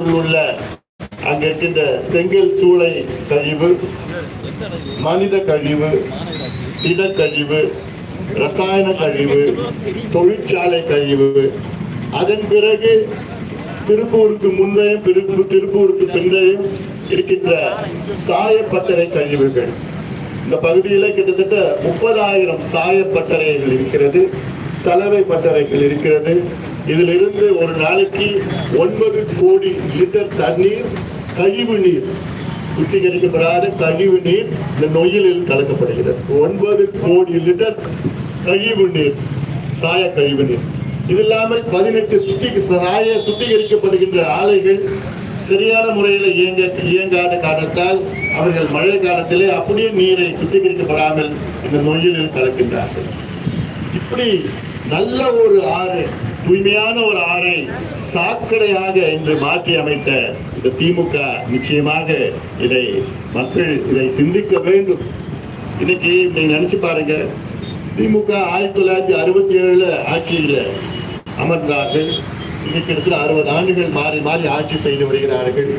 உள்ள அங்க இருக்கின்ற செங்கல் சூளை கழிவு மனித கழிவு திடக்கழிவு ரசாயன கழிவு தொழிற்சாலை கழிவு. அதன் பிறகு திருப்பூருக்கு முந்தையும் திருப்பூருக்கு பிந்தையும் இருக்கின்ற சாயப்பட்டறை கழிவுகள். இந்த பகுதியில் கிட்டத்தட்ட முப்பதாயிரம் சாயப்பட்டறைகள் இருக்கிறது சலவை பட்டறைகள் இருக்கிறது. இதிலிருந்து ஒரு நாளைக்கு ஒன்பது கோடி லிட்டர் தண்ணீர் கழிவு நீர் சுத்திகரிக்கப்படாத கழிவு நீர் இந்த நொயிலில் கலக்கப்படுகிறது. ஒன்பது கோடி லிட்டர் கழிவு நீர் சாய கழிவு நீர். இது இல்லாமல் பதினெட்டு சுத்தி சாய சுத்திகரிக்கப்படுகின்ற ஆலைகள் சரியான முறையில் இயங்க இயங்காத காரணத்தால் அவர்கள் மழை காலத்திலே அப்படியே நீரை சுத்திகரிக்கப்படாமல் இந்த நொயிலில் கலக்கின்றார்கள். இப்படி நல்ல ஒரு ஆறு தூய்மையான ஒரு ஆறை சாக்கடையாக இன்று மாற்றி அமைத்த இந்த திமுக நிச்சயமாக இதை மக்கள் இதை சிந்திக்க வேண்டும். இன்னைக்கு நீங்க நினைச்சு பாருங்க. திமுக ஆயிரத்தி தொள்ளாயிரத்தி அறுபத்தி ஏழுல ஆட்சியில் அமர்ந்தார்கள். இன்னைக்கு அறுபது ஆண்டுகள் மாறி மாறி ஆட்சி செய்து வருகிறார்கள்.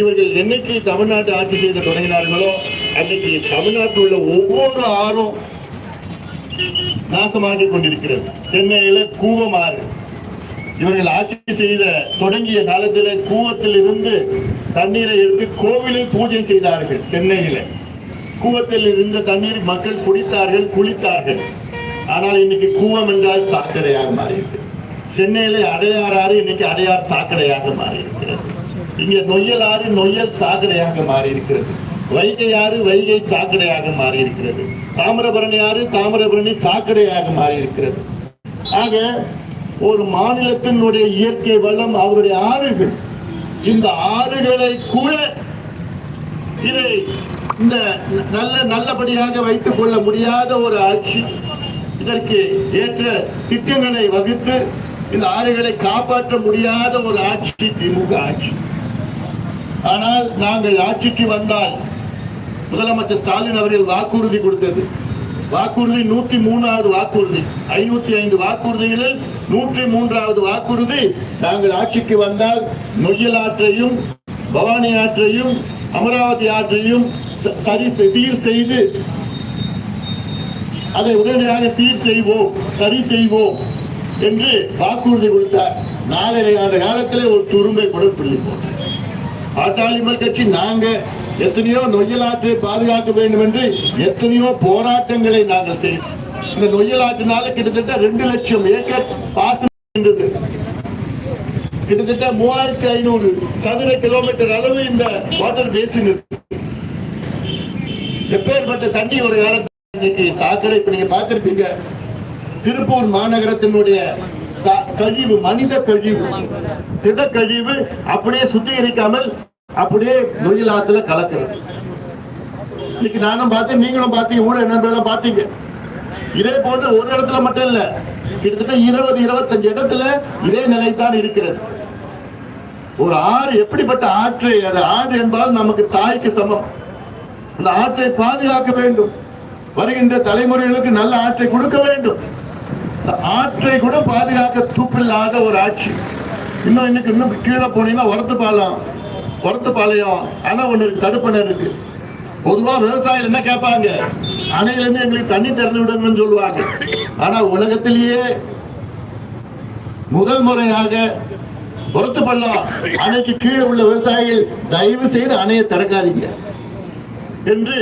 இவர்கள் என்னைக்கு தமிழ்நாட்டு ஆட்சி செய்து தொடங்கினார்களோ அன்னைக்கு தமிழ்நாட்டில் உள்ள ஒவ்வொரு ஆறும் நாசமாகிக் கொண்டிருக்கிறது. சென்னையில கூவமாறு இவர்கள் ஆட்சி செய்த தொடங்கிய காலத்தில் கூவத்தில் இருந்து தண்ணீரை எடுத்து கோவிலில் பூஜை செய்தார்கள் சென்னையில. கூவத்தில் இருந்த தண்ணீர் மக்கள் குடித்தார்கள் குளித்தார்கள். ஆனால் இன்னைக்கு கூவம் என்றால் சாக்கடையாக மாறியிருக்கு. சென்னையில அடையாறு ஆறு இன்னைக்கு அடையார் சாக்கடையாக மாறியிருக்கிறது. இங்கே இங்க நொய்யல் ஆறு நொய்யல் சாக்கடையாக மாறியிருக்கிறது. வைகை ஆறு வைகை சாக்கடையாக மாறி இருக்கிறது தாமிரபரணி ஆறு தாமிரபரணி சாக்கடையாக மாறி இருக்கிறது ஆக ஒரு மாநிலத்தினுடைய இயற்கை வளம் அவருடைய ஆறுகள். இந்த ஆறுகளை கூட இதை இந்த நல்ல நல்லபடியாக வைத்துக் கொள்ள முடியாத ஒரு ஆட்சி இதற்கு ஏற்ற திட்டங்களை வகுத்து இந்த ஆறுகளை காப்பாற்ற முடியாத ஒரு ஆட்சி திமுக ஆட்சி. ஆனால் நாங்கள் ஆட்சிக்கு வந்தால் முதலமைச்சர் ஸ்டாலின் அவர்கள் வாக்குறுதி கொடுத்தது. வாக்குறுதி நூத்தி மூணாவது வாக்குறுதி. ஐநூத்தி ஐந்து வாக்குறுதிகளில் நூற்றி மூன்றாவது வாக்குறுதி. நாங்கள் ஆட்சிக்கு வந்தால் நொய்யல் ஆற்றையும் பவானி ஆற்றையும் அமராவதி ஆற்றையும் சரி சீர் செய்து அதை உடனடியாக சீர் செய்வோம் சரி செய்வோம் என்று வாக்குறுதி கொடுத்தார். நாலரை ஆண்டு காலத்திலே ஒரு துரும்பை கூட பிடிப்போம் பாட்டாளிமர் கட்சி நாங்க எத்தனையோ நொய்யலாற்றை பாதுகாக்க வேண்டும் என்று எத்தனையோ போராட்டங்களை நாங்கள் செய்தோம் இந்த நொய்யலாற்றினால கிட்டத்தட்ட ரெண்டு லட்சம் ஏக்கர் பாசனம் கிட்டத்தட்ட மூவாயிரத்தி ஐநூறு சதுர கிலோமீட்டர் அளவு இந்த வாட்டர் பேசின் எப்பேற்பட்ட தண்ணி ஒரு காலத்தில் சாக்கடை இப்ப நீங்க பார்த்திருப்பீங்க. திருப்பூர் மாநகரத்தினுடைய கழிவு மனித கழிவு திட கழிவு அப்படியே சுத்திகரிக்காமல் அப்படியே நொயில் ஆத்துல கலக்கிறது. இன்னைக்கு நானும் பார்த்தேன் நீங்களும் பார்த்தீங்க ஊழல் நண்பர்களும் பார்த்தீங்க. இதே போன்று ஒரு இடத்துல மட்டும் இல்ல கிட்டத்தட்ட இருபது இருபத்தஞ்சு இடத்துல இதே நிலைத்தான் இருக்கிறது. ஒரு ஆறு எப்படிப்பட்ட ஆற்று அது ஆறு என்பால் நமக்கு தாய்க்கு சமம். அந்த ஆற்றை பாதுகாக்க வேண்டும். வருகின்ற தலைமுறைகளுக்கு நல்ல ஆற்றை கொடுக்க வேண்டும். ஆற்றை கூட பாதுகாக்க தூப்பில்லாத ஒரு ஆட்சி. இன்னும் இன்னைக்கு இன்னும் கீழே போனீங்கன்னா வரத்து பாலம். வரத்து பாளையம் ஆனா ஒண்ணு தடுப்பணை இருக்கு. பொதுவா விவசாயிகள் என்ன கேட்பாங்க? அணையில இருந்து எங்களுக்கு தண்ணி திறந்து விடணும்னு சொல்லுவாங்க. ஆனா உலகத்திலேயே முதல் முறையாக பொறுத்து பள்ளம் அணைக்கு கீழே உள்ள விவசாயிகள் தயவு செய்து அணையை திறக்காதீங்க. என்று